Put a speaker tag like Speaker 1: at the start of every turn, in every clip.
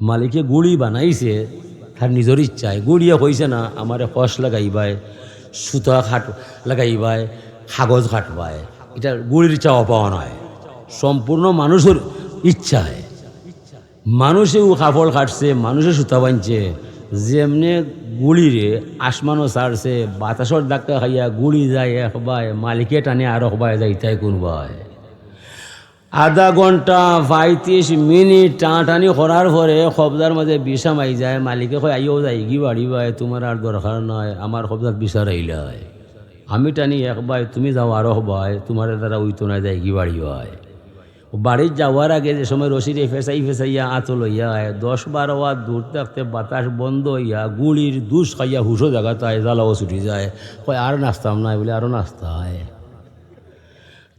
Speaker 1: মালিকে গুড়ি বানাইছে, তার নিজের ইচ্ছায়। গুড়িয়ে কইছে না, আমারে কষ লাগাইবায়, সুতা খাট লাগাইবায়, কাগজ খাটবায় এটা গুড়ির চাওয়া পাওয়া নয়। সম্পূর্ণ মানুষের ইচ্ছায়। মানুষেও কাপড় কাটছে, মানুষে সুতা বানছে যেমনে গুড়িরে আসমানও ছাড়ছে বাতাসর ডাক্তার খাইয়া গুড়ি যায় একবায় মালিকে টানে আর একবায় যায় তাই কোনবায় আধা ঘণ্টা পঁয়ত্রিশ মিনিট টানাটানি করার পরে খবজার মাঝে বিষা মাই যায়। মালিকে কয় আইও যাই কি বাড়ি ভাই তোমার আর দরকার নয় আমার খবজার বিষা রাইলাই আমি টানি একবার তুমি যাও আরও হবাই তোমার দ্বারা উইতো না যায় কি বাড়ি হয়। বাড়ির যাওয়ার আগে যে সময় রশিরে ফেসাই ফেসাইয়া আঁতো লইয়া আয় দশ বারো হাত দূর থাকতে বাতাস বন্ধ হইয়া গুড়ির দুষ খাইয়া হুশো জায়গাতায় জ্বালাও ছুটি যায়। কয় আর নাস্তাম নাই বলে আরও নাস্তা হয়।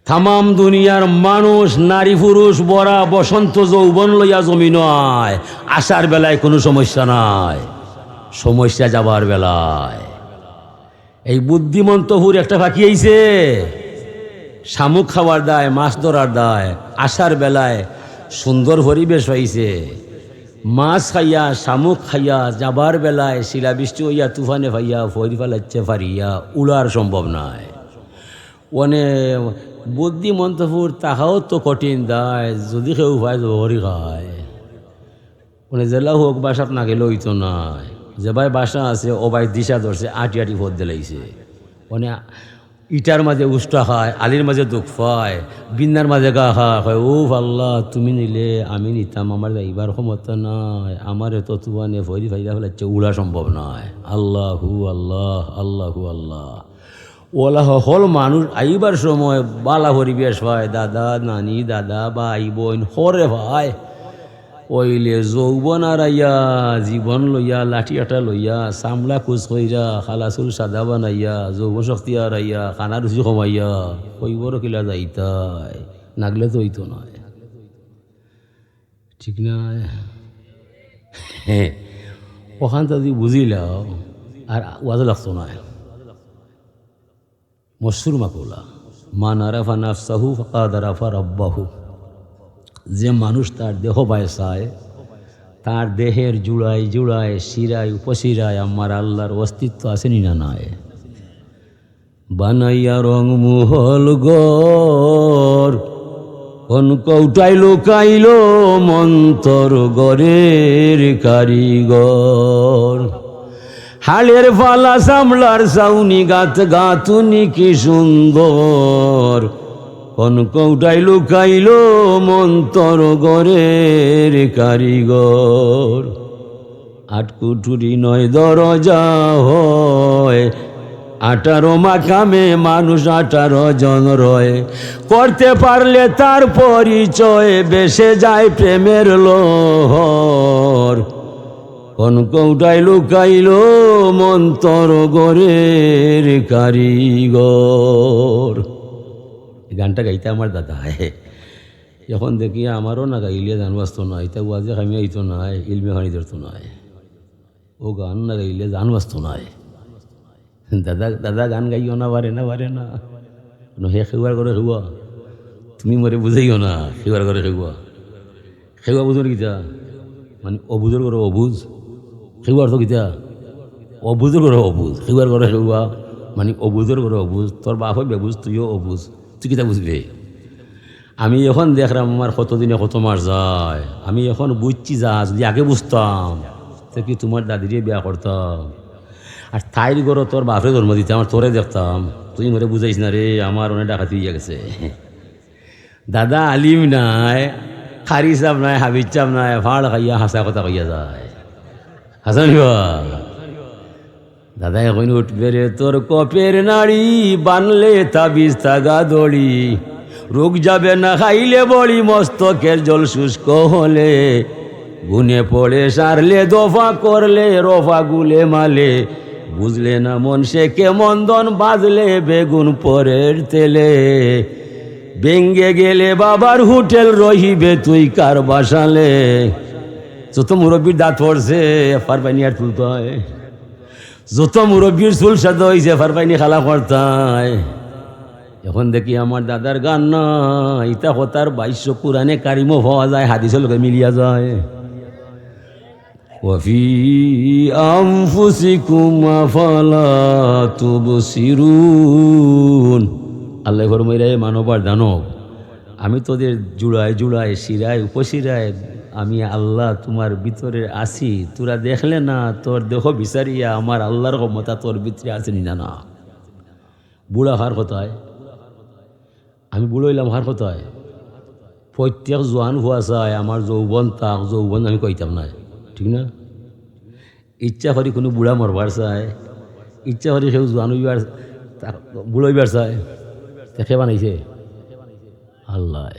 Speaker 1: তামাম দুনিয়ার মানুষ, নারী, পুরুষ, বড়া, বসন্ত, যৌবন লইয়া জমি নয়। আসার বেলায় কোনো সমস্যা নাই। সমস্যা যাবার বেলায়। এই বুদ্ধিমন্ত হুর একটা ফাঁকি আইছে। শামুক খাওয়ার দায়, মাছ ধরার দায়, আসার বেলায় সুন্দর পরিবেশ হয়েছে মাছ খাইয়া, শামুক খাইয়া, যাবার বেলায় শিলাবৃষ্টি হইয়া, তুফানে ভাইয়া ফরি ফেলাচ্ছে ফারিয়া উড়ার সম্ভব নয় ওনে বুদ্ধিমন্তপুর তাহাও তো কঠিন দায়, যদি কেউ ভাই হরি খায়। মানে জেলা হোক বাসাত না গেলেও তো নাই। যে ভাই বাসা আছে ও ভাই দিশা ধরছে আটি আটি ভোট দিলাইছে মানে ইটার মাঝে উষ্টা খায় আলির মাঝে দুঃখ পায় বিন্নার মাঝে গা কয় ও আল্লাহ তুমি নিলে আমি নিতাম আমার এইবার ক্ষমতা নাই আমার এত তুয়ানে ফৈরি ফাইরা ফেলাচ্ছে উড়া সম্ভব নয় আল্লাহু আল্লাহ আল্লাহু আল্লাহ। ওলা হল মানুষ, আইবার সময় বালা পরিবেশ হয়। দাদা, নানি, দাদা, ভাই, বোন, হরে ভাই। ওইলে যৌবন আর আইয়া জীবন লইয়া, লাঠি আটা লইয়া, চামড়া কুচ কইরা খালাচুল সাদা বানাইয়া যৌবন শক্তি আর আইয়া খানা রুচি কমাইয়া কইবর কিলা যাইতাই। নাগলে তো হইতো নয় ঠিক নাই। হ্যাঁ ওখান যদি বুঝিলাও আর ওয়াজ লাগতো না মশুর মাকুলা মান আরাফা নাফসাহু ফাকাদ আরাফা রব্বাহু। যে মানুষ তার দেহ পায় তার দেহের জুড়ায় জুড়ায়, শিরায় উপশিরায় আমার আল্লাহর অস্তিত্ব আসেনি না নয় বানাইয়া রং মুহল গর কোন কৌটাই লুকাইল মন্তর গরের কারিগর। হালের ফালা সামলার সাউনি গাত গাতুনি কি সুন্দর। কোন কৌটাই লুকাইল মন্তর গরের কারিগর। আটকুঠুরি নয় দরজা হয়, আঠারো মাখামে মানুষ আঠারো জন রয়। করতে পারলে তার পরিচয় বেসে যায় প্রেমের লোহর। কোন কৌটাই লুকাইল মন্তর গরের কারিগর। গানটা গাইতে আমার দাদা হ্যাঁ এখন দেখি আমারও না গাইলে গান বাজতো না এটা ওয়াজে খামি আইতো নাই ইলমে খানি ধরতো নাই ও গান না গাইলে গান বাজতো নাই দাদা দাদা গান গাইও না পারে না পারে না। হে সেৱাৰ করে সেৱা তুমি মরে বুঝাইও না সেৱাৰ করে সেৱা সেৱা বুঝোর কিতা? মানে অবুজর করে অবুজ। সেৱাৰ তো কিতা অবুজর করে অবুজ সেৱাৰ করে সেৱা মানে অবুজর করে অবুজ তোর বাপ হয় বেবুজ, তুইও অবুজ, তুই কিতা বুঝবে আমি এখন দেখলাম আমার কতদিনে কত মাস যায়। আমি এখন বুঝছি যা যদি আগে বুঝতাম তো কি তোমার দাদিরে বিয়া করতাম আর তাইর গরো তোর বাপরে জন্ম দিতে আমার তোরে দেখতাম। তুই মরে বুঝাইস না রে আমার অনেক ডাকাতি হইয়া গেছে। দাদা আলিম নাই খারি চাপ নাই হাবিজ চাপ নাই ফাড় খাইয়া হাসা কথা কইয়া যায়। হাসানি দাদা এখন উঠবে রে তোর কপের নাড়ি, বানলে তাবিজ তাগা দড়ি রোগ যাবে না খাইলে বড়ি মস্তকের জল শুষ্ক হলে। গুনে পড়ে সারলে, দফা করলে, রফা গুলে মালে। বুঝলে না মন, সে কেমন দন বাজলে বেগুন পরের তেলে। বেঙ্গে গেলে বাবার হোটেল রহিবে তুই কার বাসালে। যত মুরব্বীর দাঁত পড়ছে ফারবাইনি আর তুলতে হয় যত মুরব্বীর চুল সাদ হয়েছে ফারবাইনি খালা করতায় এখন দেখি আমার দাদার গান না ইতা হতার বাইশ কোরআনে কারিমও হওয়া যায় হাদিসের লোকে মিলিয়া যায় وفي أنفسكم أفلا تبصرون আল্লাহ ফরমাইরা মানবার দানব আমি তোদের জুড়ায় জুড়ায় শিরায় উপশিরায় আমি আল্লাহ তোমার ভিতরে আছি, তোরা দেখলে না, তোর দেহ বিচারিয়া আমার আল্লাহর ক্ষমতা তোর ভিতরে আছে নি না। বুড়া হার কোথায় আমি বুড়ো হইলাম হার কোথায় প্রত্যেক জোয়ান হওয়া চায়, আমার যৌবন তাক, যৌবন আমি কইতাম না ঠিক না? ইচ্ছা করি কোনো বুড়া মরবার চায়, ইচ্ছা করি সেও জোয়ান হইবার, তাক- বুড়ো হইবার চায়। দেখে বানাইছে? আল্লাহ।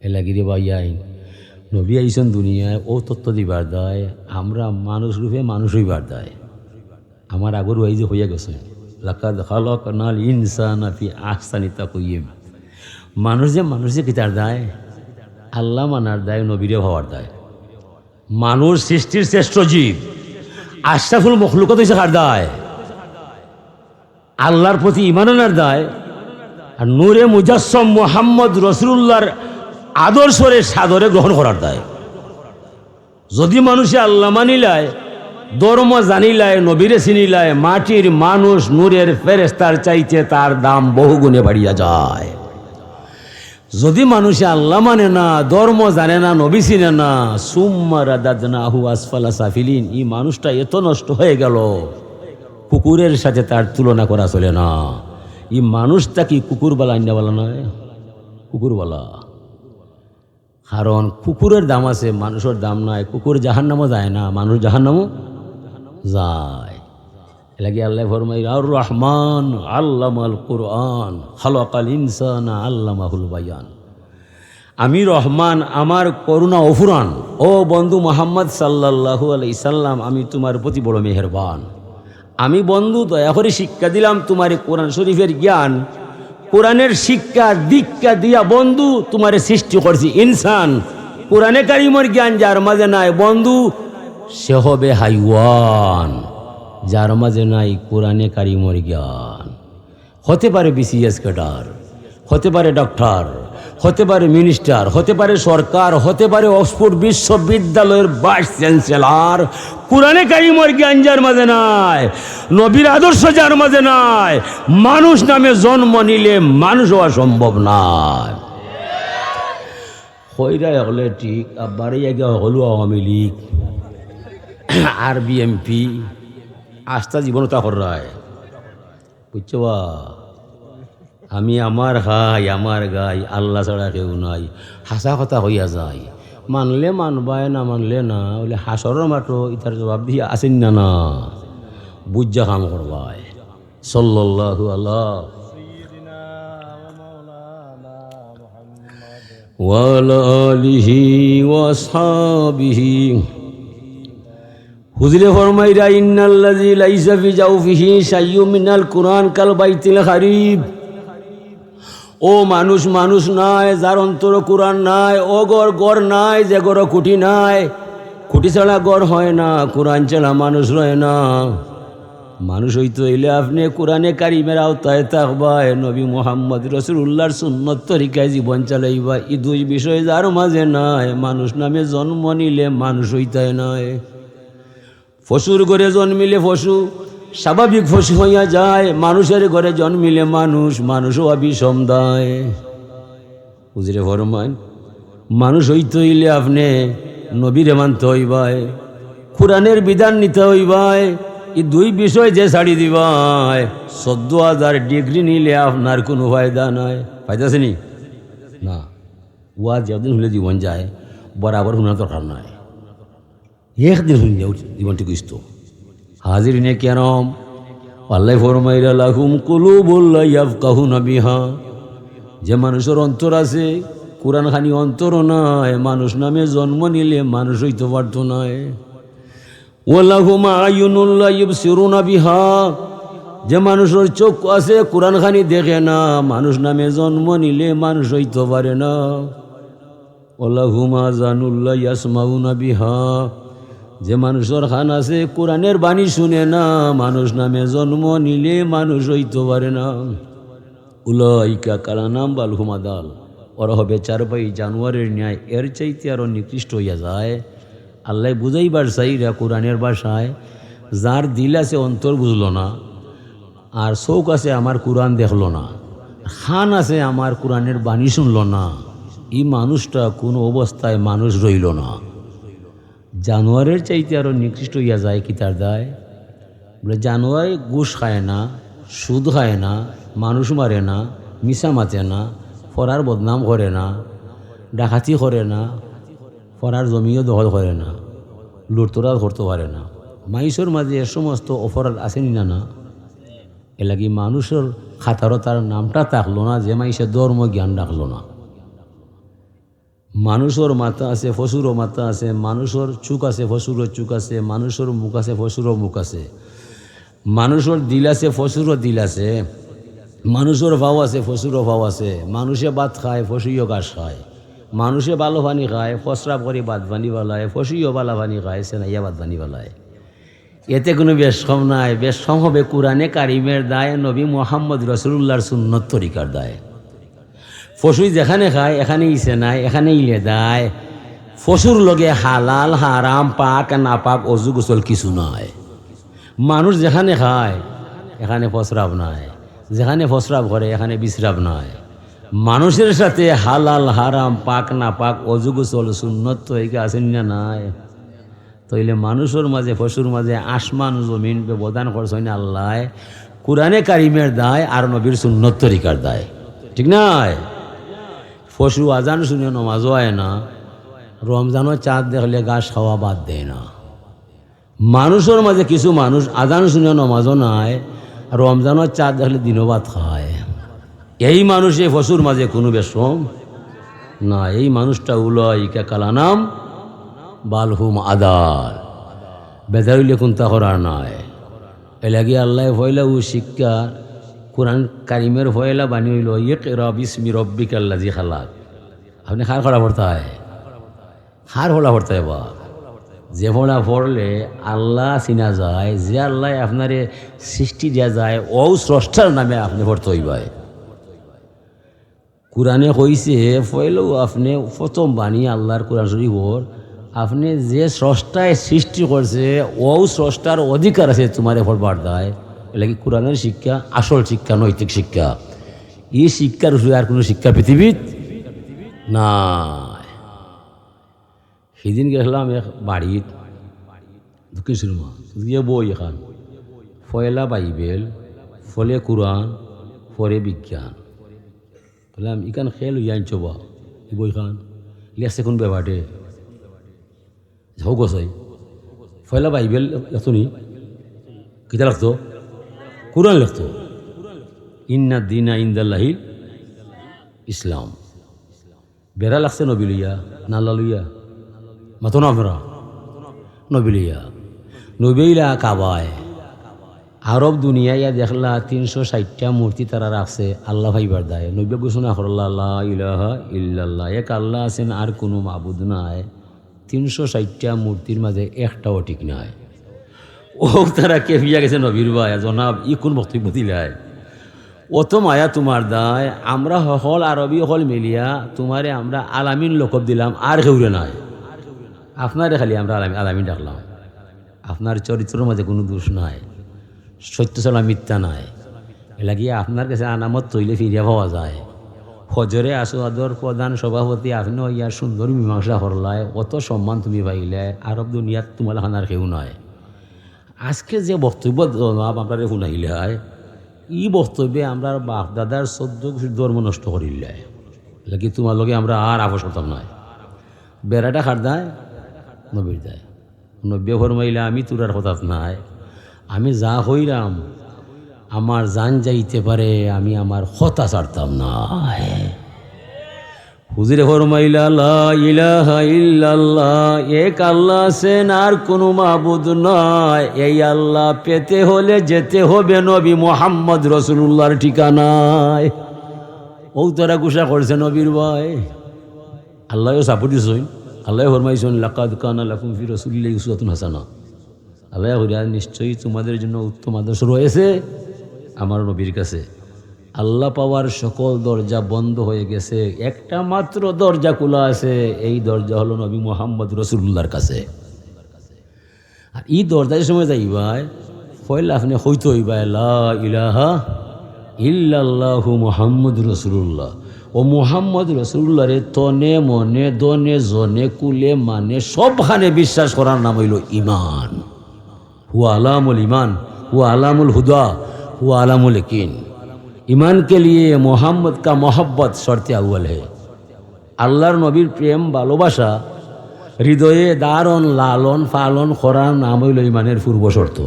Speaker 1: এলাগিরে বাইয়াই নবী আইসন দুনিয়ায়, ও তত্ত্ব দিবার দেয়, আমরা মানুষ রূপে মানুষ হইবার দেয়। আমার আগর ওই যে হইয়া গেছে, লাকাদ খালক নাল ইনসান ফি আহসানি তাকুইম মানুষ যে মানুষ যে কিতার দেয়, আল্লাহ মানার দেয় নবীরে হওয়ার দেয়। মানুষ সৃষ্টির শ্রেষ্ঠ জীব, আশরাফুল মখলুকত হয়েছে কার দায়? আল্লাহর প্রতি ইমান আনার দায়, আর নূরে মুজাসম মোহাম্মদ রসুল্লাহর আদর্শরে সাদরে গ্রহণ করার দায়। যদি মানুষে আল্লাহ মানিলায়, ধর্ম জানিলায়, নবীরে চিনিলায়, মাটির মানুষ, নূরের ফেরেস্তার চাইতে তার দাম বহুগুণে বাড়িয়া যায়। যদি মানুষে আল্লাহ মানে না, ধর্ম জানে না, নবী চিনে না সুম্মারা দাদনা আহু আসফালা সাফিলিন, এই মানুষটা এত নষ্ট হয়ে গেল, কুকুরের সাথে তার তুলনা করা চলে না। এই মানুষটা কি কুকুরবালা আন্যাবালা নয়? কুকুরবালা। কারণ কুকুরের দাম আছে, মানুষের দাম নাই। কুকুর জাহান নামও যায় না, মানুষ জাহান নামও যায় এলাকি আল্লাহ ফরমাই আর রহমান আল্লামাল কুরআন, খালাকাল ইনসান আল্লামাহুল বায়ান। আমি রহমান, আমার করুণা অফুরান। ও বন্ধু মোহাম্মদ সাল্লাল্লাহু আলাই সাল্লাম, আমি তোমার প্রতি বড় মেহেরবান। আমি বন্ধু, দয়া করে শিক্ষা দিলাম তোমার কোরআন শরীফের জ্ঞান। কোরআনের শিক্ষা, দীক্ষা দিয়া বন্ধু তোমারে সৃষ্টি করছি, ইনসান। কোরআনে কারিমর জ্ঞান যার মাঝে নাই বন্ধু, সে হবে হাইওয়ান, যার মাঝে নাই কোরআনে কারিমর জ্ঞান। হতে পারে বিসিএস ক্যাডার হতে পারে ডক্টর হতে পারে মিনিস্টার হতে পারে সরকার, হতে পারে অক্সফোর্ড বিশ্ববিদ্যালয়ের ভাইস চ্যান্সেলার কোরআনে কারিমর জ্ঞান যার মাঝে নাই, নবীর আদর্শ যার মাঝে নাই, মানুষ নামে জন্ম নিলে মানুষ হওয়া সম্ভব নয় হইরাই হলে ঠিক বাড়ি আগে হলো আওয়ামী লীগ, আর বিএমপি আস্থা জীবনতা করায় বুঝছ বা? আমি আমার হাই আমার গাই আল্লাহ ছাড়া কেউ নাই হাসা কথা হইয়া যায় মানলে মানবায় না মানলে না বলে হাসর মাত্র ইতার জবাব দিয়ে আসেন না না বুঝা কাম করবায় সল্লাল্লাহু আল্লাহ وعلى آله وأصحابه হুজরে ফরমাইরা ইন্নাল্লাযী লাইসা ফি জাওফিহি শাইয়্যুম মিনাল কুরআন কাল বাইতিল খারিব ও মানুষ মানুষ নাই, যার অন্তর কোরআন নাই, ও গড় গড় নাই, যে গড় খুঁটি নাই। খুঁটি ছাড়া গড় হয় না, কোরআন ছাড়া মানুষ রয় না। মানুষ হইতে হইলে আপনি কোরআনে কারিমের আওতায় থাকবায়, নবী মোহাম্মদ রসুল্লাহর সুন্নত তরিকায় জীবন চালাইবা। এই দুই বিষয় যার মাঝে নাই, মানুষ নামে জন্ম নিলে মানুষ হইতে নয় পশুর ঘরে জন্মিলে পশু স্বাভাবিক পশু হইয়া যায়, মানুষের ঘরে জন্মিলে মানুষ, মানুষও অবিষম দেয়। বুঝলে ফরমান, মানুষ হইতে হইলে আপনি নবীরে মানতে হইবায়, কোরআনের বিধান নিতে হইবায়, এই দুই বিষয় যে ছাড়ি দিবায়, চোদ্দ হাজার ডিগ্রি নিলে আপনার কোনো ফায়দা নাই। ফায়দা আছে নি? না। ওয়া যেদিন হলে জীবন যায়, বরাবর শোনার দরকার নাই। একদিন শুনি যাও জীবনটি কইস্ত হাজির নে কেরম, আল্লাহ ফরমাইরা লাহুম কুলুবুল্লাহ ইয়াফকাহুনা বিহা। যে মানুষের অন্তর আছে কোরআন খানি অন্তর নাই, মানুষ নামে জন্ম নিলে মানুষ হইতে পারত নয় ওলাহুম আয়ুনুল্লাহ ইবসিরুনা বিহা। যে মানুষের চোখ আছে কোরআন খানি দেখে না, মানুষ নামে জন্ম নিলে মানুষ হইতে পারে না। ওলাহুমা জানুল্লাহ ইয়াসমাউনা বিহা। যে মানুষের খান আছে, কোরআনের বাণী শুনে না, মানুষ নামে জন্ম নিলে মানুষ হইতে পারে না। উলাইকা কালা নাম বাল হুমাদাল ওরা হবে চার পাই জানুয়ারির ন্যায়, এর চাইতে আরও নিকৃষ্ট হইয়া যায়। আল্লাহ বুঝাইবার চাইরা কোরআনের বাসায় যার দিল আছে অন্তর বুঝল না, আর শোক আছে আমার কোরআন দেখল না, খান আছে আমার কোরআনের বাণী শুনল না। এই মানুষটা কোনো অবস্থায় মানুষ রইল না। জানোয়ারের চাইতে আরও নিকৃষ্ট ইয়া যায় কি তার দায়? বলে, জানোয়ার ঘুষ খায় না, সুদ খায় না, মানুষ মারে না মিশা মাতে না, ফরার বদনাম করে না, ডাকাতি করে না, ফরার জমিও দখল করে না লুটতরা করতে পারে না। মাইসের মাঝে এ সমস্ত অপরাধ আসেনি না না? এলাকি মানুষের খাতারও তার নামটা থাকল না যে মাইসে ধর্ম জ্ঞান রাখল না। মানুষের মাথা আছে ফসুরও মাথা আছে, মানুষের চুক আছে ফসুরও চুক আছে, মানুষের মুখ আছে ফসুরও মুখ আছে। মানুষের দিল আছে ফসুরও দিল আছে। মানুষের ভাও আছে ফসুরও ভাও আছে। মানুষে ভাত খায় ফসুইও গাছ খায়। মানুষে ভালো পানি খায় ফসরা করে ভাত পানি বালায় ফসুইও বালা পানি খায়, সেনাইয়া ভাত পানি বালায়। এতে কোনো বেশম নাই বেশম হবে কোরআনে কারিমের দায়, নবী মোহাম্মদ রসুল্লাহর সুন্নত তরিকার দায়। ফসুই যেখানে খায় এখানে ইসে নাই এখানে ইলে দেয়। ফসুর লগে হালাল, হারাম, পাক না পাক অজু গোসল কিছু নয় মানুষ যেখানে খায়, এখানে ফসরাব নাই। যেখানে ফসরাব করে এখানে বিশ্রাব নাই। মানুষের সাথে হালাল, হারাম, পাক না পাক অজু গোসল সুন্নত তরিকা আছেন না নাই? তইলে মানুষের মাঝে পশুর মাঝে আসমান জমিন ব্যবধান করছেন আল্লাহ। কোরআনে কারিমের দায় আর নবীর সুন্নত তরিকার দায়। ঠিক নাই? পশু আজান শুনে নমাজও হয় না রমজানও চাঁদ দেখলে গাছ খাওয়া বাদ দেয় না। মানুষের মাঝে কিছু মানুষ আজান শুনে নমাজও নাই রমজানও চাঁদ দেখলে দিনও ভাত খায়। এই মানুষ এই পশুর মাঝে কোনো বেশম না, এই মানুষটা উলো ইকা কালানাম বালহুম আদাল। বেদাইলে কোনটা করার নয় এলাকি আল্লাহ ভয়লা ও শিক্ষা কোরআন কারিমের ভয়লা বানি হইল ইয়ে রবিসমি রব্বিক আল্লাহ জি খালাক। আপনি খার খোলা পড়তে হয় খার খোলা পড়তে হয় বা? যে ফোড়া পড়লে আল্লাহ চিনা যায়, যে আল্লাহ আপনারে সৃষ্টি দেওয়া যায়, ও স্রষ্টার নামে আপনি পড়তে হইবায় কোরআনে কইছে ফয়লেও আপনি প্রথম বাণী আল্লাহর কোরআন শরীফর আপনি যে স্রষ্টায় সৃষ্টি করছে, ও স্রষ্টার অধিকার আছে তোমার পড়বার দায়। এলাকি কোরআনের শিক্ষা, আসল শিক্ষা, নৈতিক শিক্ষা। এই শিক্ষার আর কোনো শিক্ষা পৃথিবীত না সেদিন গেছিলাম এক বাড়িত দক্ষিণ সিনেমা গিয়ে বই এখান। ফয়লা বাইবেল, ফলে কোরআন পরে বিজ্ঞান। বললাম ইখান খেল হইয়া আনছ বা, এই বইখান লেখছে কোন ব্যাপারে ঝাউ গছাই ফয়লা বাইবেল লিখতো নি কিতা লাগতো? কোরআন লিখতো ইন্না দিনা ইন্দাল্লাহিল ইসলাম। বেড়া লাগছে নবিলিয়া নাল্লা লইয়া। মাতো না আমরা নবিলিয়া নবিলা কাবায়। আরব দুনিয়া ইয়া দেখলা তিনশো ষাটটা মূর্তি তারা রাখছে, আল্লাহ ভাইবার দায়। নব্য ঘোষণা করল্লা আল্লাহ ইলাহা ইল্লাল্লাহ। এক আল্লাহ আছেন আর কোনো মাবুদ নাই। তিনশো ষাটটা মূর্তির মাঝে একটাও ঠিক নাই। ও কে ফিয়া গেছে নবীর ভাই জনাব, ই কোন বক্তব্য দিলাই? অত মায়া তোমার দায়, আমরা হল আরবি হল মিলিয়া, তোমারে আমরা আলামিন লোকব দিলাম, আর কেউরে নাই। আপনারে খালি আমরা আলামিন আলামিন ডাকলাম। আপনার চরিত্রের মাঝে কোনো দোষ নাই, সত্য চলা মিথ্যা নাই। এলাকি আপনার কাছে আনামত তৈলে ফিরিয়া পাওয়া যায়। হজরে আদর প্রধান সভাপতি আপনি ইয়ার সুন্দর মীমাংসা করলায় অত সম্মান তুমি পাইলে, আরব দুনিয়াত তোমার খানার কেউ নয় আজকে যে বক্তব্য জনাব আপনার শুনাইলে হয়, ই বক্তব্যে আমরা বাপ দাদার চোদ্দ ধর্ম নষ্ট করিলে লাগি তোমার লগে আমরা আর আবশ্যকতা নয় বেড়াটা খার দেয়, নবীর দেয়। নব্য ফরমাইলে আমি তোরার হঠাৎ নাই আমি যা হইলাম, আমার জান যাইতে পারে, আমি আমার হতা ছাড়তাম না হুজুরে এক আল্লাহ আছেন আর কোনো মাবুদ নয় এই আল্লাহ পেতে হলে যেতে হবে নবী মোহাম্মদ রসুল্লাহর ঠিকানায়। ও তারা গুসা করছে নবীর ভাই। আল্লাহও সাপোর্ট দিছইন আল্লাহ ফরমাইছেন, লাকাদ কানা লাকুম ফি রসুলিল্লাহ ইউসুয়াতুন হাসানা আল্লাহ হরিয়া নিশ্চয়ই তোমাদের জন্য উত্তম আদর্শ রয়েছে আমার নবীর কাছে। আল্লাহ পাওয়ার সকল দরজা বন্ধ হয়ে গেছে। একটা মাত্র দরজা খোলা আছে, এই দরজা হলো নবী মোহাম্মদ রসুল্লাহর কাছে। আর এই দরজার সময় যাইবাই ফয়লা আপনি হইতে হইবাই ইলাহা ইল্লাহু মোহাম্মদ রসুল্লাহ ও মোহাম্মদ রসুল্লাহরে তনে মনে, দনে জনে, কুলে মানে সবখানে বিশ্বাস করার নাম হইল ইমান হু আলামুল ইমান হু আলামুল হুদা হু আলামুল কিন ইমান কে লিয়ে মোহাম্মদ কা মোহব্বত শর্তে আউ্বল হে। আল্লাহর নবীর প্রেম, ভালোবাসা, হৃদয়ে দারণ লালন পালন খরান নাম হইল ইমানের পূর্ব শর্ত।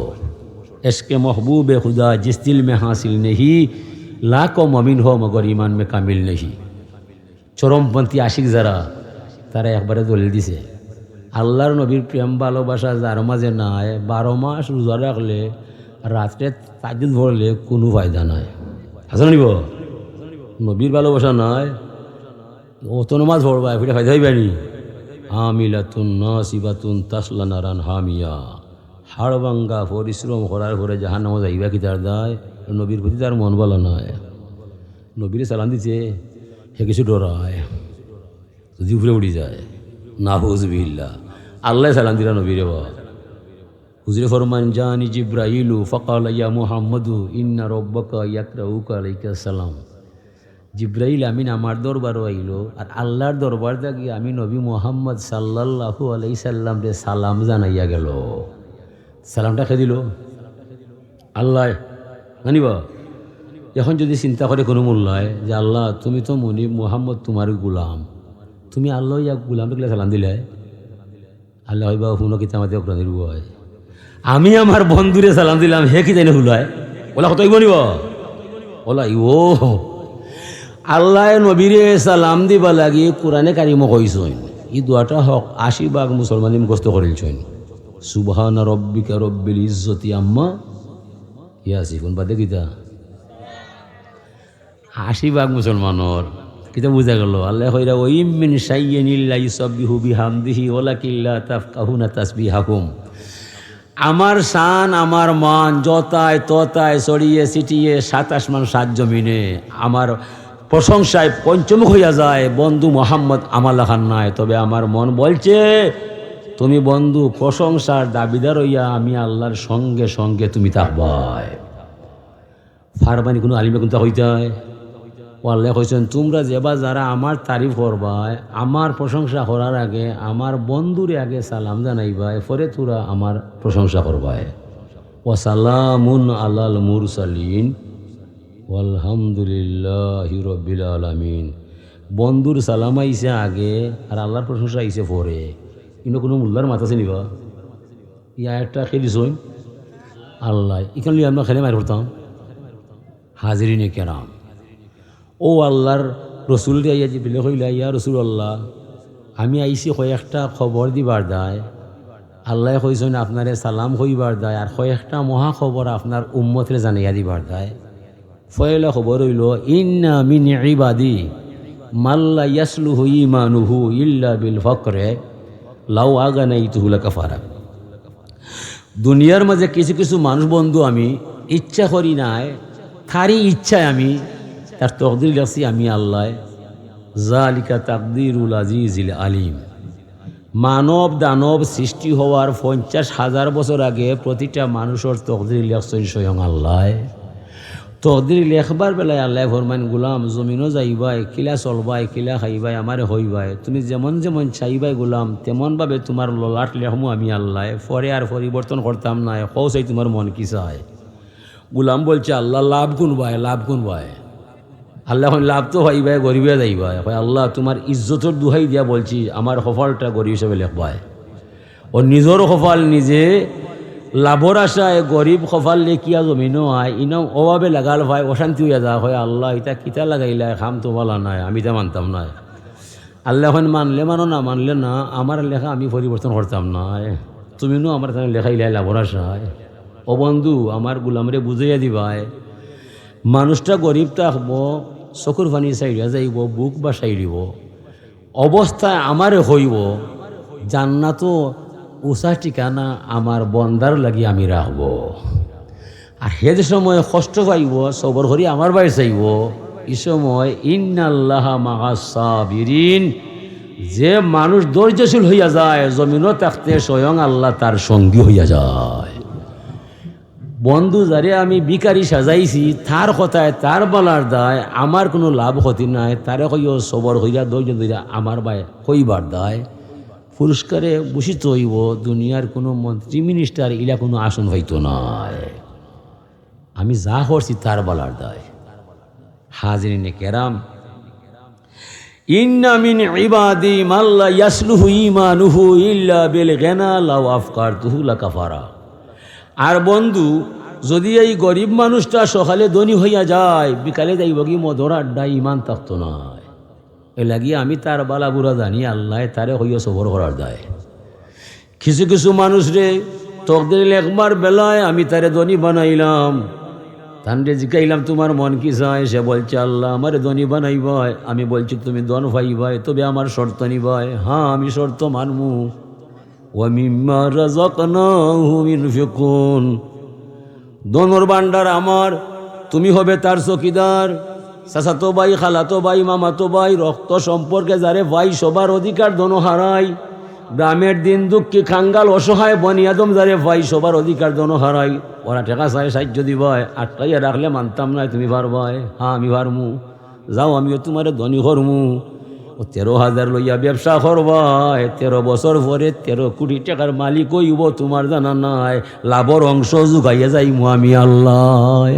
Speaker 1: এসকে মহবুব খুদা হুদা দিল মে হাসিল নেহি, লাখ মমিন হো মগর ইমান মে কামিল নেহি। চরমপন্থী আশিক যারা, তারা একবারে দলিল দিছে, আল্লাহর নবীর প্রেম, ভালোবাসা যার মাঝে নাই, বারো মাস রোজা রাখলে, রাত্রে তাজিদ ভরলে কোনো ফায়দা নয় আছে নিব? নবীর ভালোবাসা নাই। অত নমাজ ভরবা ফিরে ফায়দা হইবে নি? হামিলাতুন নাসিবাতুন তাসলা নারান হামিয়া। হাড়বাঙ্গা পরিশ্রম করার পরে জাহান নামাজ আইবা কি তার দায় নবীর প্রতি তার মন ভালো নয় নবীরে সালাম দিছে, সে কিছু ডরায় যদি উপরে উড়ি যায়। না হুজবিল্লা আল্লাহ সালাম দিলা নবীরে বা হুজরে ফরমান জানি জিব্রাইলু ফকাল ইয়া মুহাম্মদু ইন্না রব্বাকা ইয়াকরাউকা আলাইকা সালাম জিব্রাইল আমিন আমার দরবারও আইলো আর আল্লাহর দরবার থাকি আমি নবী মোহাম্মদ সাল্লাল্লাহু আলাই সাল্লাম রে সালাম জানাইয়া গেল সালামটা খেয়ে দিল আল্লাহ জানিব এখন যদি চিন্তা করে কোনো মূল্যায় যে আল্লাহ তুমি তো মনি মোহাম্মদ তোমার গুলাম তুমি আল্লাহ ইয়াক গুলাম সালাম দিলে আল্লাহ হইবা শুনো কিতা আমাদের অগ্রাণীর হয় আমি আমার বন্ধুরে সালাম দিলাম, হে কি জানি হুলায়? ওলা কত নিব? ওলা ও আল্লাহ নবীরে সালাম দিবা লাগি কোরআনে কারিম কইসইন ই দোয়াটা হক, আশি ভাগ মুসলমানি মুখস্থ করিলছইন। সুবহান রব্বিকা রব্বিল ইজ্জতি আম্মা ইয়াসিফুন। বাদে কিতা আশি ভাগ মুসলমানর। কিতা বুঝা গেল? আল্লাহ কইরা ওইম মিন শাইয়্যিনিল্লা ইউসাব্বিহু বিহামদিহি ওয়ালাকিল্লা তাফকাহুনা তাসবিহাকুম আমার সান আমার মান যতায় ততায় ছড়িয়ে ছিটিয়ে সাত আসমান সাত জমিনে। আমার প্রশংসায় পঞ্চমুখ হইয়া যায়, বন্ধু মোহাম্মদ আমার লেখার নাই। তবে আমার মন বলছে, তুমি বন্ধু প্রশংসার দাবিদার হইয়া আমি আল্লাহর সঙ্গে সঙ্গে তুমি থাকবাই। ফারবানি কোনো আলিমে কিন্তু হইতে হয় ও আল্লাহ কইছেন, তোমরা যেবা যারা আমার তারিফ করবাই আমার প্রশংসা করার আগে, আমার বন্ধুরে আগে সালাম জানাইবাই পরে তোরা আমার প্রশংসা করবাই ও সালামুন আলাল মুরসালিন আলহামদুলিল্লাহ রবিল আলমিন। বন্ধুর সালাম আইসে আগে, আর আল্লাহর প্রশংসা আইসে পরে। কিন্তু কোনো মূল্যার মাথা আছে নিবা ইয়া একটা খেলিছই আল্লাহ এখানে আমরা খেলে মারি করতাম হাজিরিনে কেরাম। ও আল্লাহর রসুল আইয়া যে বিলে হইলা, ইয়া রসুল আল্লাহ আমি আইসি কয়েকটা খবর দিবার দায়। আল্লাহ কইছেন, আপনারে সালাম হইবার দায়, আর কয়েকটা মহা খবর আপনার উম্মতরে জানাইয়া দিবার দায়। ফয়লা খবর হইল, ইন্না মিন মাল্লা ইয়াসলু হই মানুহু ইল্লা বিল ফকরে, লাউ আগা নাই তুহুলা কাফারা দুনিয়ার মাঝে কিছু কিছু মানুষ বন্ধু আমি, ইচ্ছা করি নাই তারই ইচ্ছায় আমি তার তকদির লাগছি আমি আল্লাহ। জালিকা তাকদিরুল আজিজিল আলিম। মানব দানব সৃষ্টি হওয়ার পঞ্চাশ হাজার বছর আগে প্রতিটা মানুষের তকদির লেখছেন স্বয়ং আল্লাহ। তকদির লেখবার বেলায় আল্লাহ ফরমান গুলাম, জমিনও যাইবাই, কিলা চলবাই, কিলা খাইবাই, আমারে হইবাই। তুমি যেমন যেমন চাইবাই গুলাম তেমনভাবে তোমার ললাট লেখমু আমি আল্লাহ। পরে আর পরিবর্তন করতাম না কৌসাই তোমার মন কি চায়? গুলাম বলছে, আল্লাহ লাভ কোন ভাই লাভ কোন ভাই আল্লাহ লাভ তো হইবাই গরিবে যাইবাই হয় আল্লাহ তোমার ইজ্জতর দুহাই দিয়া বলছি, আমার সফলটা গরিব হিসেবে লেখবাই ও নিজের সফল নিজে, লাভর আশায় গরিব সফল লেখিয়া জমিনও আয় ইনাও অভাবে লাগাল ভাই, অশান্তি হইয়া যা হয় আল্লাহ ইটা কিতা লাগাইলা, খাম তো বলা নাই, আমি তা মানতাম নাই। আল্লাহ এখন মানলে মানো না, মানলে না, আমার লেখা আমি পরিবর্তন করতাম না নো আমার তাহলে লেখাইলাই লাভর আশায়। ও বন্ধু, আমার গুলামরে বুঝাইয়া দিবাই। মানুষটা গরিব থাকব চকুর পানী চাইডিয়া যাইব বুক বা চাইডিব অবস্থায় আমারে হইব, জান্নাতো উষা ঠিকানা আমার বন্দার লাগি আমি রাখব আর সে যে সময় কষ্ট পাইব সবর হরি আমার বাড়ি চাইব, এই সময় ইন্নাল্লাহ মাহাসাবিরিন যে মানুষ ধৈর্যশীল হইয়া যায় জমিনও থাকতে স্বয়ং আল্লাহ তার সঙ্গী হইয়া যায়। বন্ধু যারে আমি বিকারি সাজাইছি, তার কথায়, তার বলার দায়, আমার কোনো লাভ ক্ষতি নাই। তারে কইও সবর হইয়া, ধৈর্য ধইরা আমার বাই কইবার দায়। পুরস্কারে ভূষিত হইব, দুনিয়ার কোনো মন্ত্রী মিনিস্টার ইলা কোনো আসন হইতো নাই। আমি যা করছি, তার বলার দায়। হাজরিনে কেরাম, ইন্না মিন ইবাদি মাল্লা ইয়াসলুহু ঈমানুহু ইল্লা বিল গিনা লাউ আফকার আফকারতুহু লাকাফারা। আর বন্ধু, যদি এই গরিব মানুষটা সকালে ধনী হইয়া যায়, বিকালে যাইব কি মধুর আড্ডা ইমান থাকতো নয়। এ লাগিয়ে আমি তার বালা বুড়া জানি, আল্লাহ তারে হইয়া সবর করার দায়। কিছু কিছু মানুষ রে তকদের একবার বেলায় আমি তারে ধনী বানাইলাম। তানরে জিকাইলাম তোমার মন কি চায়? সে বলছে, আল্লাহ আমার ধনী বানাইবাই আমি বলছি, তুমি দন ভাই তবে আমার শর্ত নিবাই হ্যাঁ আমি শর্ত মানমু ওয়ামিম্মা রাযাকনাহুম ইনফিকুন দনর বান্ডার আমার, তুমি হবে তার চকিদার। চাচাতো ভাই, খালাতো ভাই, মামাতো ভাই, রক্ত সম্পর্কে যারে ভাই সবার অধিকার দন হারাই গ্রামের দিন দুঃখী খাঙ্গাল অসহায় বনিয়াদম যারে ভাই সবার অধিকার দন হারাই ওরা টেকা চাই সাহায্য দিবাই আটকাইয়া রাখলে মানতাম নাই তুমি পারবাই হ্যাঁ আমি পারমু। যাও, আমিও তোমারে ধনী করমু। ও তেরো হাজার লইয়া ব্যবসা করবাই তেরো বছর পরে তেরো কোটি টাকার মালিক হইব, তোমার জানা নাই। লাভর অংশ জুগাইয়া যাইমু আমি আল্লাহ।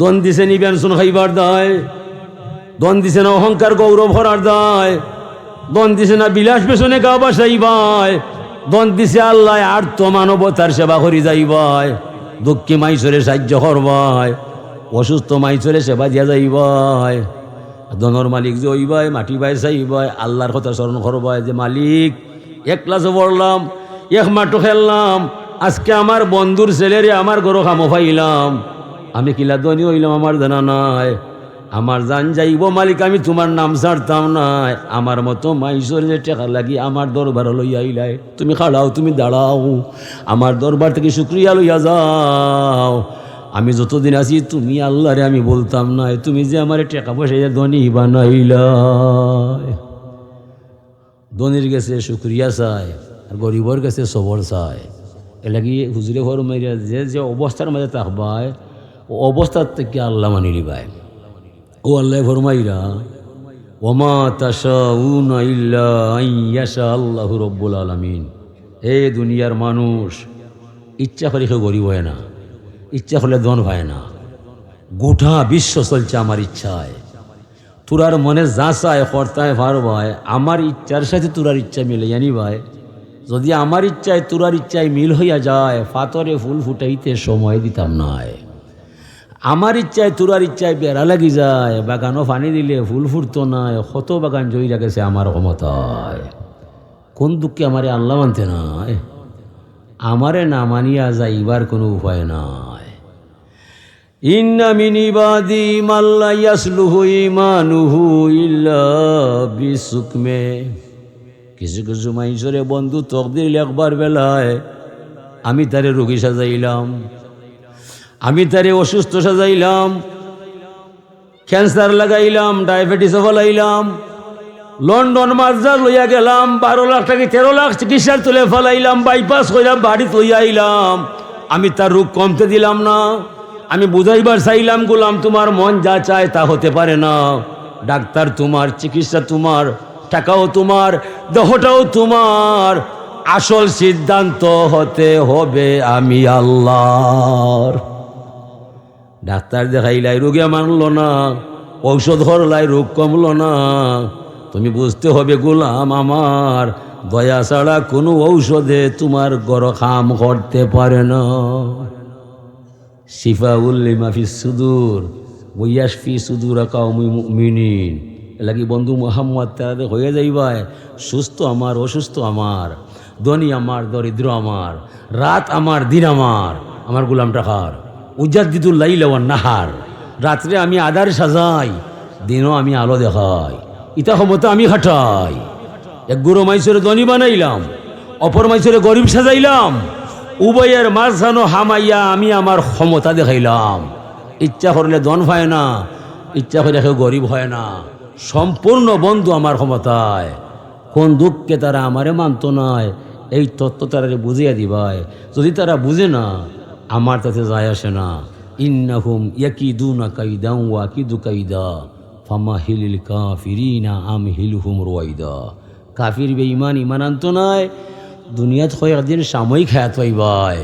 Speaker 1: দন দিছে নিবেন শুন খাইবার দায়। দন দিছে না অহংকার গৌরব ভরার দায়। দন দিছে না বিলাস পেছনে গা বাসাইবাই দন দিছে আল্লাহ আর তো মানবতার সেবা করি যাইবাই দুঃখী মাইসরে সাহায্য করবাই অসুস্থ মাইসরে সেবা দিয়া যাইবাই দনর মালিক যে ওইবাই মাটি বাই চাইবাই আল্লাহর কথা স্মরণ করবাই যে মালিক, এক ক্লাসে পড়লাম, এক মাঠও খেললাম, আজকে আমার বন্ধুর ছেলেরে আমার গরো খামো পাইলাম আমি কিলা ধনী হইলাম, আমার জানা নাই। আমার জান যাইব মালিক, আমি তোমার নাম ছাড়তাম নাই। আমার মতো মাইসর যে টেকা লাগি আমার দরবার লইয়া আইলাই। তুমি খাড়াও, তুমি দাঁড়াও। আমার দরবার থেকে শুক্রিয়া লইয়া যাও। আমি যতদিন আছি, তুমি আল্লাহরে আমি বলতাম না তুমি যে আমার টাকা পয়সা ধনী বানাইলাই ধনির গেছে শুক্রিয়া চায় আর গরিবর গেছে সবর চায় এলাকি হুজুরে ঘর মাইরা যে যে অবস্থার মাঝে থাকবায় ও অবস্থার থেকে আল্লাহ মানি লিবায় ও আল্লাহ ফরমাইরা ওমা ইল্লা আইয়াশা আল্লাহ রব্বুল আলমিন। হে দুনিয়ার মানুষ, ইচ্ছা করে কেউ গরিব হয় না। ইচ্ছা হলে দন হয় না। গোটা বিশ্ব চলছে আমার ইচ্ছায়। তোরার মনে যা চায়, কর্তায় ভার ভাই, আমার ইচ্ছার সাথে তোরার ইচ্ছা মিলে, জানি ভাই। যদি আমার ইচ্ছায় তোরার ইচ্ছায় মিল হইয়া যায়, ফাতরে ফুল ফুটাইতে সময় দিতাম নাই। আমার ইচ্ছায় তোরার ইচ্ছায় বেড়া লাগি যায়, বাগানও পানি দিলে ফুল ফুটতো নাই কত বাগান জয়ী রাখেছে আমার ক্ষমতায়। কোন দুঃখে আমারে আল্লাহ মানতে নাই? আমারে না মানিয়া যাইবার কোনো উপায় নাই। ইন্না মিন ইবাদি মাল্লা ইয়াসলুহু বিসুকমে। কিছু কিছু মাইসরে বন্ধু তকদির লেখবার বেলায়, আমি তারে রোগী সাজাইলাম, আমি তারে অসুস্থ সাজাইলাম, ক্যান্সার লাগাইলাম, ডায়াবেটিস ফলাইলাম, লন্ডন মার্জার লইয়া গেলাম, বারো লাখ টাকা, তেরো লাখ চিকিৎসার তুলে ফেলাইলাম, বাইপাস কইলাম বাড়ি লইয়া আইলাম, আমি তার রোগ কমতে দিলাম না। আমি বুঝাইবার চাইলাম, গুলাম, তোমার মন যা চায় তা হতে পারে না। ডাক্তার তোমার, চিকিৎসা তোমার, টাকাও তোমার, দেহটাও তোমার। আসল সিদ্ধান্ত হতে হবে আমি আল্লাহর। ডাক্তার দেখাইলাই, রোগে মানলো না। ঔষধ হরলাই, রোগ কমল না। তুমি বুঝতে হবে, গোলাম আমার, দয়া ছাড়া কোনো ঔষধে তোমার গর খাম করতে পারে না। শিফা উল্লি মাফি সুদূর বৈয়াসফি সুদূর মিনিন লাগি বন্ধু মোহাম্মদ তাদের হয়ে যাইবাই সুস্থ আমার, অসুস্থ আমার, ধনী আমার, দরিদ্র আমার, রাত আমার, দিন আমার আমার গুলাম টাকার। উজ্জাদ্দিদুল লাইলাওয়ান নাহার, রাত্রে আমি আদার সাজাই, দিনও আমি আলো দেখাই, ইতা ক্ষমতা আমি খাটাই। এক গুরু মাইসরে ধনী বানাইলাম, অপর মাইসরে গরিব সাজাইলাম উভয়ের মাঝখানো হামাইয়া আমি আমার ক্ষমতা দেখাইলাম। ইচ্ছা করলে ধন হয় না, ইচ্ছা করে কেউ গরিব হয় না। সম্পূর্ণ বন্ধু আমার ক্ষমতায়। কোন দুঃখকে তারা আমারে মানত নয় এই তত্ত্ব তারা বুঝিয়ে দিবায়। যদি তারা বুঝে না, আমার তাতে যায় আসে না। ইন্নাহুম ইয়াকিদুনা কাইদা ওয়াকিদু কাইদা। ফামা হিলিল কাফিরিনা আম হিলহুম রোয়াইদা। কাফির বে ইমান ইমান আনত নয় দুনিয়াত কয়েকদিন সাময়িক হায়াত পাইবায়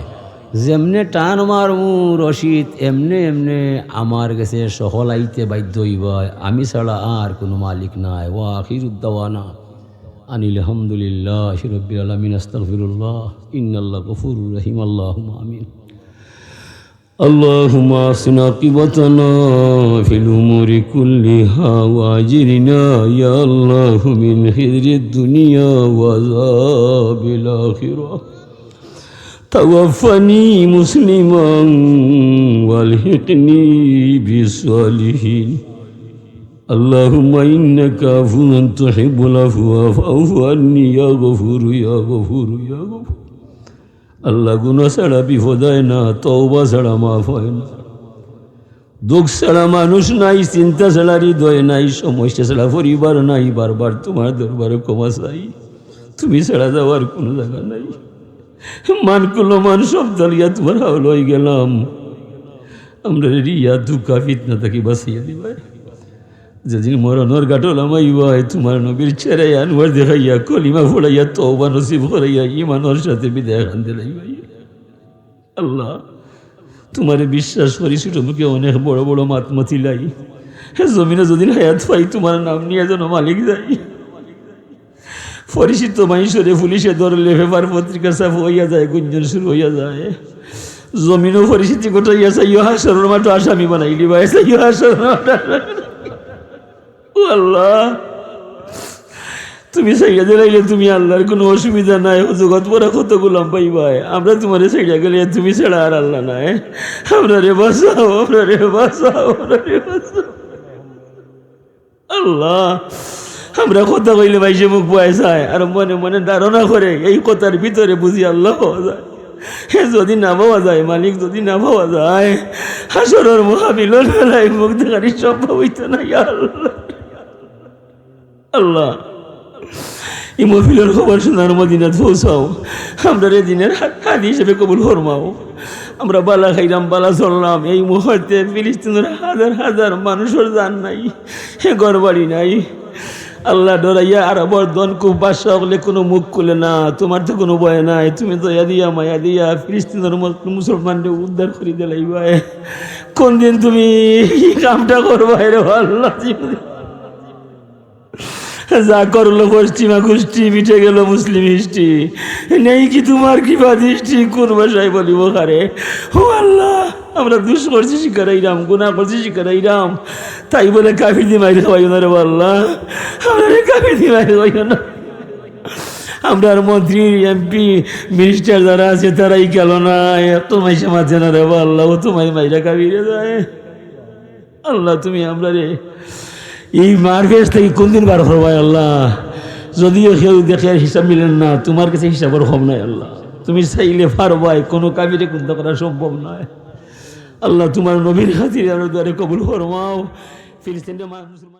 Speaker 1: যেমনে টান মারমু রশিদ, এমনে এমনে আমার গেছে সহল আইতে বাধ্য হইবায় আমি ছাড়া আর কোনো মালিক নাই। ওয়া আখির উদ্দানা আনিল আলহামদুলিল্লাহ হিরবিল আলমিন। আস্তফিরুল্লাহ ইন্নাল্লাহ গফুর রহিম। আল্লাহ আমিন। اللهم احسن عاقبتنا في الأمور كلها واجرنا يا الله من خزي الدنيا وعذاب الآخرة. توفني مسلما والحقني بالصالحين. اللهم إنك عفو تحب العفو فاعف عني يا غفور يا غفور يا غفور. আল্লাহ গুনো ছাড়া বিপদ হয় না তওবা ছাড়া মাফ হয় না দুঃখ ছাড়া মানুষ নাই চিন্তা ছাড়া হৃদয় নাই সমস্যা ছাড়া পরিবার নাই বারবার তোমার দরবারে ক্ষমা চাই তুমি ছাড়া যাওয়ার কোনো জায়গা নাই মান কুলো মান সব দলিয়া তোমার হাওল হয়ে গেলাম আমরা রিয়া দুঃখা ফিতনা তাকে বাঁচিয়ে দিবাই যেদিন মরণর গাটল আমাইবাই তোমার নবীর ছেড়ে আনোয়ার দেখাইয়া, কলিমা ফোড়াইয়া তৌবা নসিব করাইয়া ইমানোর সাথে বিদায় খান দিলাই আল্লাহ, তোমারে বিশ্বাস করি মুখে অনেক বড় বড় মাতমতিলাই জমিনে যদি হায়াত পাই, তোমার নাম নিয়ে যেন মালিক যাই। পরিচিত মাইসরে পুলিশে ধরলে পেপার পত্রিকা সাফ হইয়া যায়, গুঞ্জন শুরু হইয়া যায়। জমিনও পরিচিতি গোটাইয়া চাইয়া হাসরের মাঠ আসামি বানাইলি বা চাইয়া হাসরের মাঠ। আল্লাহ। তুমি সাইয়া দিলাইলে তুমি আল্লাহর কোনো অসুবিধা নাই, ও জগৎ পরে কত গোলাম পাইবাই আমরা তোমার সাইয়া গেলে তুমি ছাড়া আর আল্লাহ নাই। আমরা রে বাসাও আমরা রে বাসাও আমরা রে আল্লাহ, আমরা কথা কইলে ভাইসে মুখ বয়ে যায়, আর মনে মনে ধারণা করে, এই কথার ভিতরে বুঝি আল্লাহ পাওয়া যায়। হে যদি না পাওয়া যায়, মালিক যদি না পাওয়া যায়, হাসরের মহাবিলন বেলায় মুখ দেখারি সম্ভব হইতো না আল্লাহ। আল্লাহ। এই মহিলার খবর শোনার মদিনাত পৌঁছাও আমরা রে দিনের হাদি হিসেবে কবুল ফরমাও আমরা বালা খাইলাম, বালা চললাম এই মুহূর্তে ফিলিস্তিনের হাজার হাজার মানুষের জান নাই হে ঘর বাড়ি নাই। আল্লাহ ডরাইয়া আর বর্ধন খুব বাসা হলে কোনো মুখ খুলে না। তোমার তো কোনো ভয় নাই। তুমি দয়া দিয়া, মায়া দিয়া ফিলিস্তিনের মুসলমানদের উদ্ধার করে দিলাই ভাই কোন দিন তুমি কামটা করব রে আল্লাহ যা করল পশ্চিমা গোষ্ঠী, মিটে গেল মুসলিম হিষ্টি। নেই কি তোমার কি বা দৃষ্টি ভাষায় বলিব কারে ও আল্লাহ, আমরা দুষ করছি শিকারাইরাম গুণা করছি শিকারাইরাম তাই বলে কাফি দি মাইরে খাওয়াই না রে আল্লাহ। আমরা রে কাফি দি মাইরে খাওয়াই না। আমরা মন্ত্রী, এমপি, মিনিস্টার যারা আছে তারাই গেল না। এত মাইসে মাঝে না রে আল্লাহ, ও তোমায় মাইরা কাবিরে যায়। আল্লাহ তুমি আমরা রে এই মার্কেট থেকে কোনদিন বার হবাই আল্লাহ? যদিও কেউ দেখে হিসাব মিলেন না, তোমার কাছে হিসাবের হব নাই আল্লাহ। তুমি চাইলে পারবাই কোনো কাবিরে কুন্দা করা সম্ভব নয়। আল্লাহ তোমার নবীর খাতির আমার দ্বারে কবুল ফরমাও। ফিলিস্তিনের মুসলমান